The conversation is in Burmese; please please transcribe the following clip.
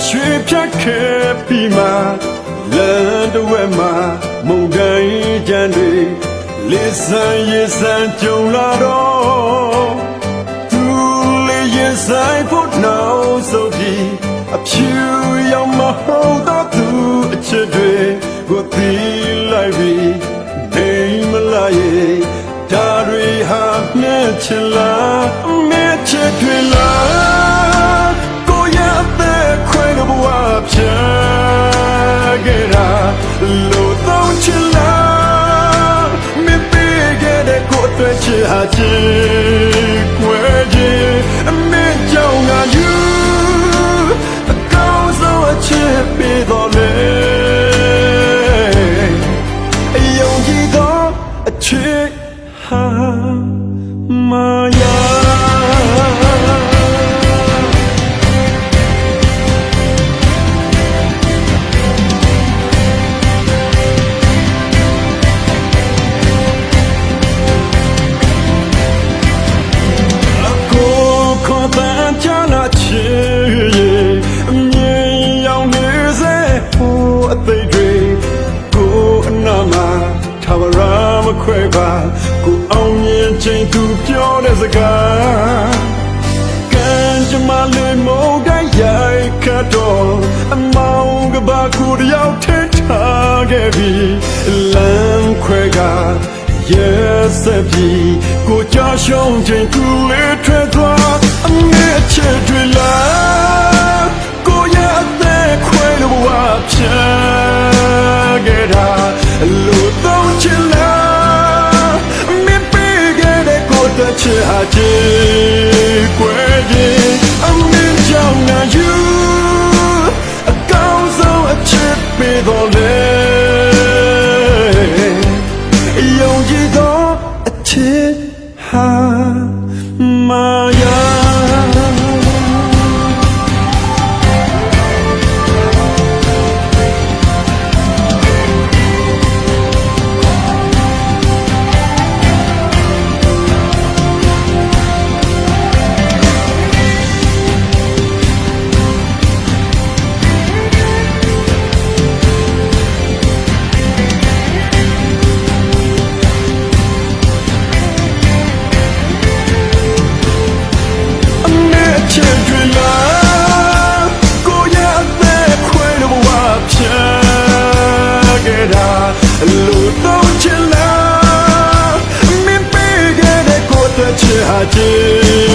အတူတူပျော်ရွှင်ဖြတ်ခဲ့ပြီးမှလမ်းတစ်ဝက်မှာမုန်တိုင်းကြမ်းတွေလေးစံရေစံကြုံလာတော့သူလေးရင်ဆိုင်ဖို့နောက်ဆုံးပြီးအဖြူရောင်မဟုတ်တော့သူအချစ်တွေကိုသိလိုက်ပြီးနေမလာရဲ့ဒါတွေဟာမျက်ချင်လား လို့တော့ချင်လားမပေးခဲ့တဲ့ကိုယ်အတွက်ချစ်ဟာချစ်ခွဲခြင်းအမေကြောင့်ငါယူအကောင်းဆုံးအချစ်ပေးတော်လေအယုံကြည်သောအချစ်ဟာမာယာ ပါကိုအောင်မြင်ချိန်သူပြောတဲ့စကားကံကြမ္မာလေးမုန်တိုင်းရိုက်ခတ်တော့အမောင်ကဘာကိုတယောက်ထင်ထားခဲ့ပြီလမ်းခွဲက Yes, if you go just on take to let it a mitch to 처치하지. ခဲ့တာလို့တော့ချစ်လားမင်းပေးခဲ့တဲ့ကိုယ်တချစ်ဟာချစ်